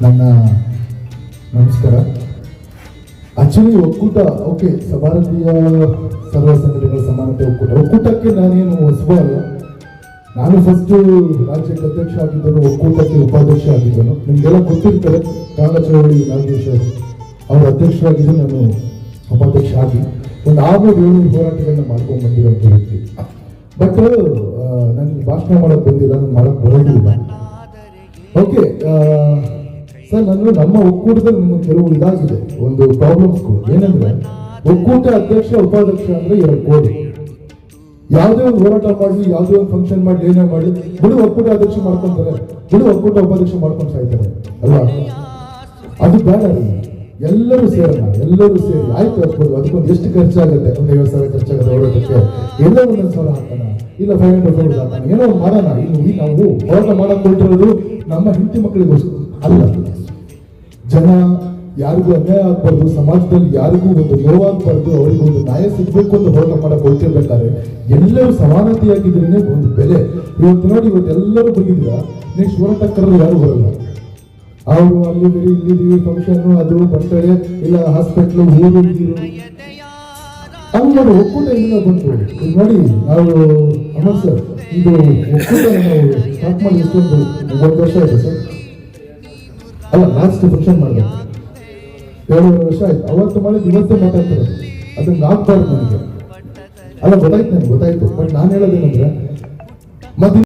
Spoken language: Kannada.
ನನ್ನ ನಮಸ್ಕಾರ. ಆಕ್ಚುಲಿ ಒಕ್ಕೂಟ, ಓಕೆ ಭಾರತೀಯ ಸರ್ವ ಸಂಘಟನೆಗಳ ಸಮಾನತೆ ಒಕ್ಕೂಟ. ಒಕ್ಕೂಟಕ್ಕೆ ನಾನೇನು ಹೊಸಬ ಅಲ್ಲ. ನಾನು ಫಸ್ಟ್ ರಾಜ್ಯಕ್ಕೆ ಅಧ್ಯಕ್ಷ ಆಗಿದ್ದನು, ಒಕ್ಕೂಟಕ್ಕೆ ಉಪಾಧ್ಯಕ್ಷ ಆಗಿದ್ದನು. ನಿಮಗೆಲ್ಲ ಗೊತ್ತಿರ್ತಾರೆ ಕಾಂಗಚವಳಿ ನಾಗೇಶ್ ಅವರು ಅಧ್ಯಕ್ಷರಾಗಿದ್ದು ನಾನು ಉಪಾಧ್ಯಕ್ಷ ಆಗಿ. ಒಂದು ಆರು ಏಳು ಹೋರಾಟಗಳನ್ನ ಮಾಡ್ಕೊಂಡು ಬಂದಿರೋಂಥ ವ್ಯಕ್ತಿ ಬಟ್ ನನಗೆ ಭಾಷಣ ಮಾಡೋಕ್ಕೆ ಬಂದಿಲ್ಲ, ನಾನು ಮಾಡೋಕ್ಕೆ ಬರೋದಿಲ್ಲ. ಓಕೆ ಸರ್ ನಾನು ನಮ್ಮ ಒಕ್ಕೂಟದಲ್ಲಿ ನಿಮಗೆ ಕೆಲವು ಇದಾಗಿದೆ. ಒಂದು ಪ್ರಾಬ್ಲಮ್ಸ್ ಏನಂದ್ರೆ, ಒಕ್ಕೂಟ ಅಧ್ಯಕ್ಷ, ಉಪಾಧ್ಯಕ್ಷ ಅಂದ್ರೆ ಎರಡು ಕೋಡಿ ಯಾವುದೇ ಒಂದು ಹೋರಾಟ ಮಾಡಿ ಯಾವುದೇ ಒಂದು ಫಂಕ್ಷನ್ ಮಾಡಿ ಏನೇ ಮಾಡಿ, ಬಿಡು ಒಕ್ಕೂಟ ಅಧ್ಯಕ್ಷ ಮಾಡ್ಕೊಂತಾರೆ. ಬಿಡು ಒಕ್ಕೂಟ ಉಪಾಧ್ಯಕ್ಷ ಮಾಡ್ಕೊಂಡು ಸಾಯ್ತಾರೆ. ಅಲ್ವಾ? ಅದು ಬೇಡ ಎಲ್ಲರೂ ಸೇರೋಣ, ಎಲ್ಲರೂ ಸೇರಿ. ಆಯ್ತು ಹಾಕ್ಬೋದು ಅದಕ್ಕೊಂದು ಎಷ್ಟು ಖರ್ಚಾಗುತ್ತೆ? ಒಂದು ಐವತ್ತು ಸಾವಿರ ಖರ್ಚಾಗುತ್ತೆ ಹೋರಾಟಕ್ಕೆ ಎಲ್ಲ ಒಂದೊಂದು ಸಾವಿರ ಹಾಕೋಣ. ಇಲ್ಲ ಫೈವ್ ಹಂಡ್ರೆಡ್ ರುಪೀಸ್ ಹಾಕೋಣ. ಏನೋ ಮಾಡೋಣ. ಈ ನಾವು ಹೋರಾಟ ಮಾಡೋಕೆ ಹೊರಟಿರೋದು ನಮ್ಮ ಹೆಂಡತಿ ಮಕ್ಕಳಿಗೋಸ್ಕರ. ಅಲ್ಲ. ಜನ ಯಾರಿಗೂ ಅನ್ಯಾಯ ಆಗ್ಬಾರ್ದು, ಸಮಾಜದಲ್ಲಿ ಯಾರಿಗೂ ಒಂದು ನೋವಾಗಬಾರ್ದು, ಅವರಿಗೆ ಒಂದು ನ್ಯಾಯ ಸಿಗ್ಬೇಕು ಅಂತ ಹೋರಾಟ ಮಾಡಕ್ ಹೊರಟಿರ್ಬೇಕಾದ್ರೆ ಎಲ್ಲರೂ ಸಮಾನತೆಯಾಗಿದ್ರೇನೆ ಒಂದು ಬೆಲೆ. ಇವತ್ತು ನೋಡಿ, ಇವತ್ತು ಎಲ್ಲರೂ ಬಂದಿದ್ದೀರಾ ನೆಕ್ಸ್ಟ್ ಹೋರಾಟ ಕರೆದು ಯಾರು ಬರಲ್ಲ. ಅವರು ಅಲ್ಲಿ ಬೇರೆ ಇಲ್ಲಿ ಫಂಕ್ಷನ್ ಅದು ಬರ್ತಾರೆ ಇಲ್ಲ ಹಾಸ್ಪಿಟ್ಲು ಊರು ಹಂಗ್ ನೋಡಿ ಒಕ್ಕೂಟ ಇಲ್ಲ ಬಂತು. ನೋಡಿ, ನಾವು ಅಮರ್ ಸರ್ ಇದು ಒಕ್ಕೂಟ ನಾವು ಸ್ಟಾರ್ಟ್ ಮಾಡಿ ಒಂದು ವರ್ಷ ಆಯ್ತು ಸರ್ ಅಲ್ಲ ಲಾಸ್ಟ್ ಫಂಕ್ಷನ್ ಮಾಡಬೇಕು. ಏಳುವರೆ ವರ್ಷ ಆಯ್ತು. ಅವತ್ತು ಮಾಡಿದ್ದು ಇವತ್ತು ಮಾತಾಡ್ತಾರೆ. ಅದನ್ನ ಆಗ್ಬಾರ್ದು ನನಗೆ ಅಲ್ಲ, ಗೊತ್ತಾಯ್ತು ನನಗೆ, ಗೊತ್ತಾಯ್ತು. ಬಟ್ ನಾನು ಹೇಳೋದೇನಂದ್ರೆ ಮತ್ತೆ